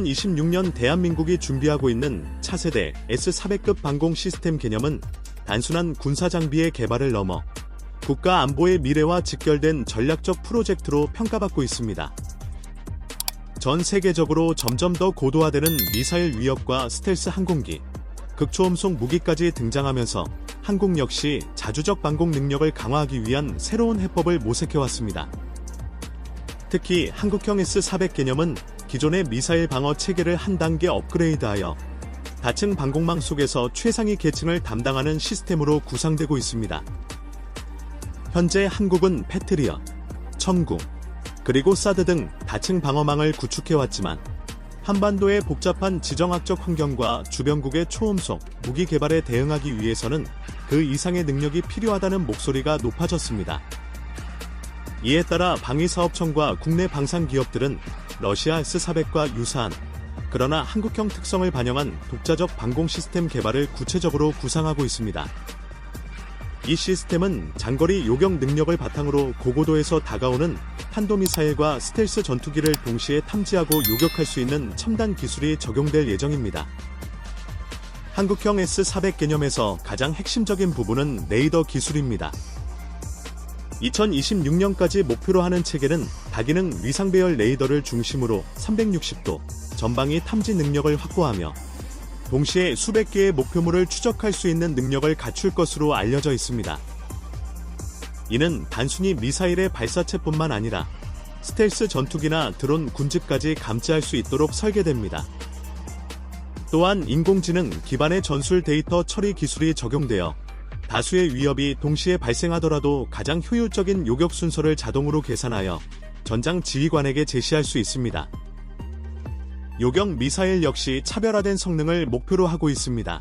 2026년 대한민국이 준비하고 있는 차세대 S400급 방공 시스템 개념은 단순한 군사 장비의 개발을 넘어 국가 안보의 미래와 직결된 전략적 프로젝트로 평가받고 있습니다. 전 세계적으로 점점 더 고도화되는 미사일 위협과 스텔스 항공기, 극초음속 무기까지 등장하면서 한국 역시 자주적 방공 능력을 강화하기 위한 새로운 해법을 모색해왔습니다. 특히 한국형 S400 개념은 기존의 미사일 방어 체계를 한 단계 업그레이드하여 다층 방공망 속에서 최상위 계층을 담당하는 시스템으로 구상되고 있습니다. 현재 한국은 패트리엇, 청구, 그리고 사드 등 다층 방어망을 구축해왔지만 한반도의 복잡한 지정학적 환경과 주변국의 초음속 무기 개발에 대응하기 위해서는 그 이상의 능력이 필요하다는 목소리가 높아졌습니다. 이에 따라 방위사업청과 국내 방산기업들은 러시아 S400과 유사한 그러나 한국형 특성을 반영한 독자적 방공 시스템 개발을 구체적으로 구상하고 있습니다. 이 시스템은 장거리 요격 능력을 바탕으로 고고도에서 다가오는 탄도미사일과 스텔스 전투기를 동시에 탐지하고 요격할 수 있는 첨단 기술이 적용될 예정입니다. 한국형 S400 개념에서 가장 핵심적인 부분은 레이더 기술입니다. 2026년까지 목표로 하는 체계는 다기능 위상배열 레이더를 중심으로 360도 전방위 탐지 능력을 확보하며 동시에 수백 개의 목표물을 추적할 수 있는 능력을 갖출 것으로 알려져 있습니다. 이는 단순히 미사일의 발사체뿐만 아니라 스텔스 전투기나 드론 군집까지 감지할 수 있도록 설계됩니다. 또한 인공지능 기반의 전술 데이터 처리 기술이 적용되어 다수의 위협이 동시에 발생하더라도 가장 효율적인 요격 순서를 자동으로 계산하여 전장 지휘관에게 제시할 수 있습니다. 요격 미사일 역시 차별화된 성능을 목표로 하고 있습니다.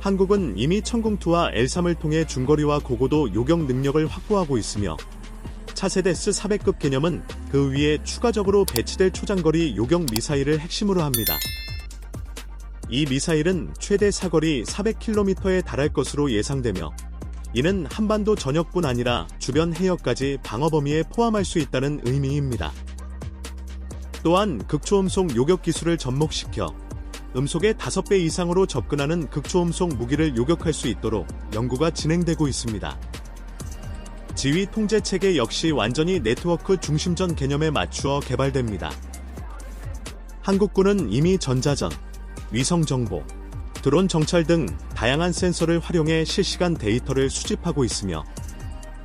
한국은 이미 천궁2와 L3을 통해 중거리와 고고도 요격 능력을 확보하고 있으며 차세대 S400급 개념은 그 위에 추가적으로 배치될 초장거리 요격 미사일을 핵심으로 합니다. 이 미사일은 최대 사거리 400km에 달할 것으로 예상되며 이는 한반도 전역뿐 아니라 주변 해역까지 방어 범위에 포함할 수 있다는 의미입니다. 또한 극초음속 요격 기술을 접목시켜 음속의 5배 이상으로 접근하는 극초음속 무기를 요격할 수 있도록 연구가 진행되고 있습니다. 지휘 통제 체계 역시 완전히 네트워크 중심전 개념에 맞추어 개발됩니다. 한국군은 이미 전자전, 위성 정보, 드론 정찰 등 다양한 센서를 활용해 실시간 데이터를 수집하고 있으며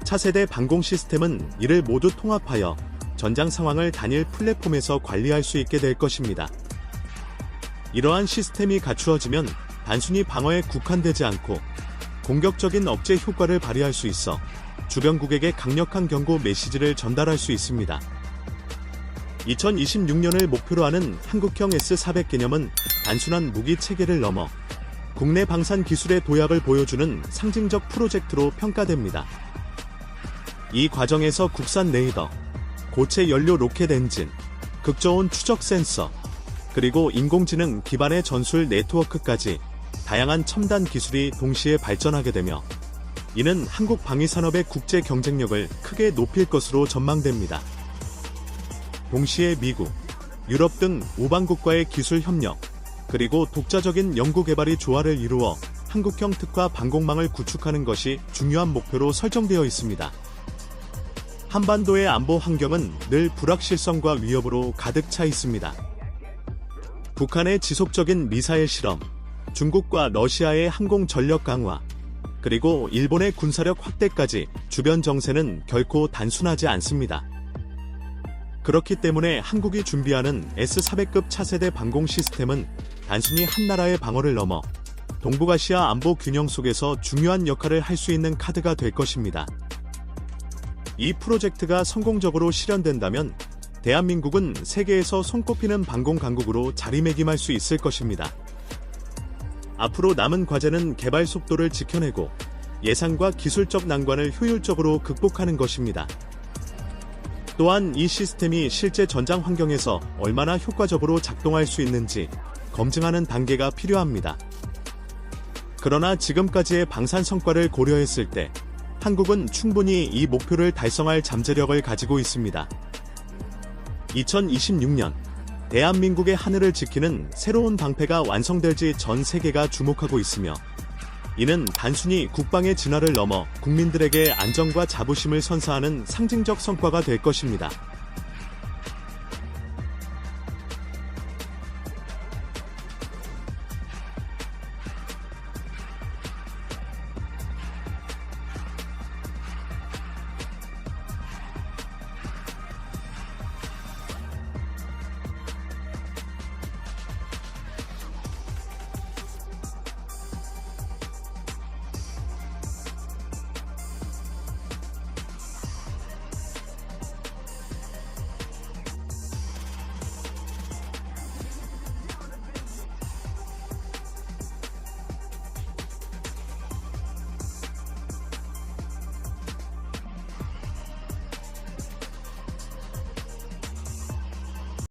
차세대 방공 시스템은 이를 모두 통합하여 전장 상황을 단일 플랫폼에서 관리할 수 있게 될 것입니다. 이러한 시스템이 갖추어지면 단순히 방어에 국한되지 않고 공격적인 억제 효과를 발휘할 수 있어 주변국에게 강력한 경고 메시지를 전달할 수 있습니다. 2026년을 목표로 하는 한국형 S400 개념은 단순한 무기 체계를 넘어 국내 방산 기술의 도약을 보여주는 상징적 프로젝트로 평가됩니다. 이 과정에서 국산 레이더, 고체 연료 로켓 엔진, 극저온 추적 센서, 그리고 인공지능 기반의 전술 네트워크까지 다양한 첨단 기술이 동시에 발전하게 되며 이는 한국 방위 산업의 국제 경쟁력을 크게 높일 것으로 전망됩니다. 동시에 미국, 유럽 등 우방국과의 기술 협력, 그리고 독자적인 연구 개발이 조화를 이루어 한국형 특화 방공망을 구축하는 것이 중요한 목표로 설정되어 있습니다. 한반도의 안보 환경은 늘 불확실성과 위협으로 가득 차 있습니다. 북한의 지속적인 미사일 실험, 중국과 러시아의 항공 전력 강화, 그리고 일본의 군사력 확대까지 주변 정세는 결코 단순하지 않습니다. 그렇기 때문에 한국이 준비하는 S400급 차세대 방공 시스템은 단순히 한 나라의 방어를 넘어 동북아시아 안보 균형 속에서 중요한 역할을 할 수 있는 카드가 될 것입니다. 이 프로젝트가 성공적으로 실현된다면 대한민국은 세계에서 손꼽히는 방공 강국으로 자리매김할 수 있을 것입니다. 앞으로 남은 과제는 개발 속도를 지켜내고 예산과 기술적 난관을 효율적으로 극복하는 것입니다. 또한 이 시스템이 실제 전장 환경에서 얼마나 효과적으로 작동할 수 있는지 검증하는 단계가 필요합니다. 그러나 지금까지의 방산 성과를 고려했을 때 한국은 충분히 이 목표를 달성할 잠재력을 가지고 있습니다. 2026년 대한민국의 하늘을 지키는 새로운 방패가 완성될지 전 세계가 주목하고 있으며 이는 단순히 국방의 진화를 넘어 국민들에게 안정과 자부심을 선사하는 상징적 성과가 될 것입니다.